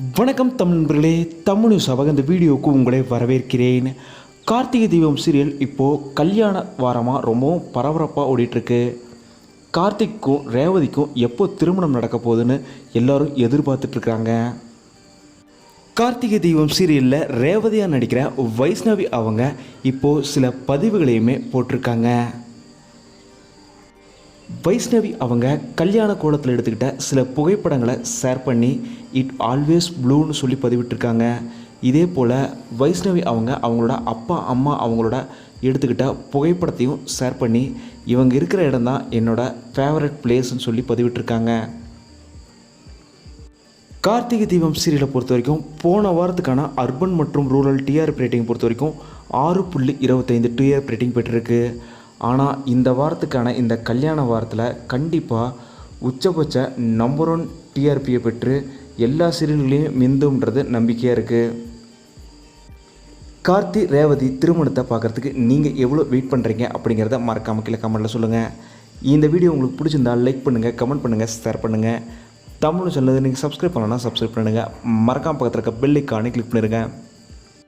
வணக்கம் தமிழ் நண்பர்களே தமிழ் சபக இந்த வீடியோவுக்கு உங்களை வரவேற்கிறேன். கார்த்திகை தீபம் சீரியல் இப்போது கல்யாண வாரமாக ரொம்பவும் பரபரப்பாக ஓடிட்டுருக்கு. கார்த்திக்கும் ரேவதிக்கும் எப்போ திருமணம் நடக்க போகுதுன்னு எல்லோரும் எதிர்பார்த்துட்ருக்காங்க கார்த்திகை தீபம் சீரியலில் ரேவதியாக நடிக்கிற வைஷ்ணவி அவங்க இப்போது சில பதிவுகளையுமே போட்டிருக்காங்க. வைஷ்ணவி அவங்க கல்யாண கோலத்தில் எடுத்துக்கிட்ட சில புகைப்படங்களை ஷேர் பண்ணி இட் ஆல்வேஸ் ப்ளூன்னு சொல்லி பதிவிட்டிருக்காங்க. இதே போல் வைஷ்ணவி அவங்க அவங்களோட அப்பா அம்மா அவங்களோட எடுத்துக்கிட்ட புகைப்படத்தையும் ஷேர் பண்ணி இவங்க இருக்கிற இடம் தான் என்னோடய ஃபேவரட் பிளேஸ்ன்னு சொல்லி பதிவிட்டிருக்காங்க. கார்த்திகை தீபம் சீரியலை பொறுத்த வரைக்கும் போன வாரத்துக்கான அர்பன் மற்றும் ரூரல் டிஆர்பி ரேட்டிங் பொறுத்த வரைக்கும் ஆறு புள்ளி இருபத்தைந்து டிஆர்பி ரேட்டிங் பெற்றிருக்கு. ஆனால் இந்த வாரத்துக்கான இந்த கல்யாண வாரத்தில் கண்டிப்பாக உச்சபட்ச நம்பர் ஒன் டிஆர்பியை பெற்று எல்லா சீரியல்களையும் மிந்தும்ன்றது நம்பிக்கையாக இருக்குது கார்த்தி ரேவதி திருமணத்தை பார்க்குறதுக்கு நீங்கள் எவ்வளோ வெயிட் பண்ணுறீங்க அப்படிங்கிறத மறக்காமல் கீழே கமெண்ட்டில் சொல்லுங்கள் இந்த வீடியோ உங்களுக்கு பிடிச்சிருந்தா லைக் பண்ணுங்கள் கமெண்ட் பண்ணுங்கள் ஷேர் பண்ணுங்கள் தமிழ் சொன்னது நீங்கள் சப்ஸ்கிரைப் பண்ணலன்னா சப்ஸ்கிரைப் பண்ணுங்கள் மறக்காமல் பக்கத்தில் இருக்க பெல் ஐக்கானே கிளிக் பண்ணிடுங்க.